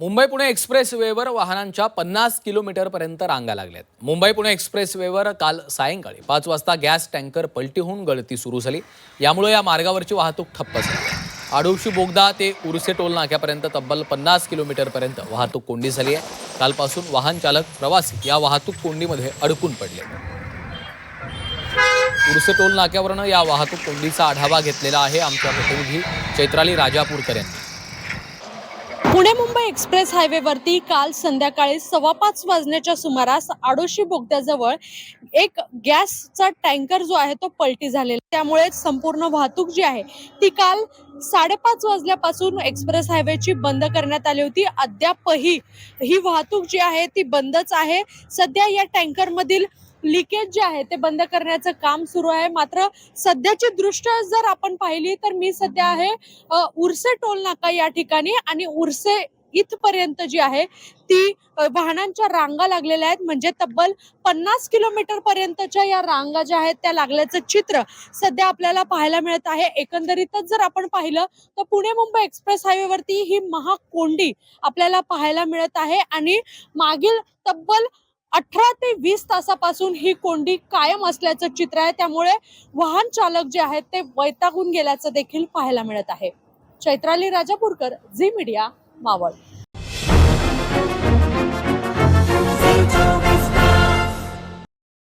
Mumbai Pune express वेवर वाहनांच्या पन्नास किलोमीटरपर्यंत रांगा लागल्यात. मुंबई पुणे एक्सप्रेस वेवर काल सायंकाळी पाच वाजता गॅस टँकर पलटी होऊन गळती सुरू झाली. यामुळे या मार्गावरची वाहतूक ठप्प झाली. आडोशी बोगदा ते उर्से टोल नाक्यापर्यंत तब्बल पन्नास किलोमीटरपर्यंत वाहतूक कोंडी झाली आहे. कालपासून वाहन चालक प्रवासी या वाहतूक कोंडीमध्ये अडकून पडले. उर्से टोल नाक्यावरनं या वाहतूक कोंडीचा आढावा घेतलेला आहे आमच्या प्रतिनिधी चैत्राली राजापूरकर यांनी. मुंबई एक्सप्रेस हायवेवरती काल संध्याकाळी सव्वा पाच वाजण्याच्या सुमारास आडोशी बोगद्याजवळ एक गॅसचा टँकर जो आहे तो पलटी झालेला त्यामुळे संपूर्ण वाहतूक जी आहे ती काल साडेपाच वाजल्यापासून एक्सप्रेस हायवेची बंद करण्यात आली होती. अद्यापही ही वाहतूक जी आहे ती बंदच आहे. सध्या या टँकरमधील लिकेज जे आहे ते बंद करण्याचं काम सुरू आहे. मात्र सध्याची दृष्ट जर आपण पाहिली तर मी सध्या आहे उर्से टोल नाका या ठिकाणी आणि उर्से इथपर्यंत जी आहे ती वाहनांच्या रांगा लागलेल्या आहेत. म्हणजे तब्बल पन्नास किलोमीटर पर्यंतच्या या रांगा ज्या आहेत त्या लागल्याचं चित्र सध्या आपल्याला पाहायला मिळत आहे. एकंदरीतच जर आपण पाहिलं तर पुणे मुंबई एक्सप्रेस हायवेवरती ही महाकोंडी आपल्याला पाहायला मिळत आहे. आणि मागील तब्बल अठरा ते वीस तासापासून ही कोंडी कायम असल्याचं चित्र आहे. त्यामुळे वाहन चालक जे आहेत ते वैतागून गेल्याचं देखील पाहायला मिळत आहे. Chaitrali Rajapurkar Zee media. মাওয়ার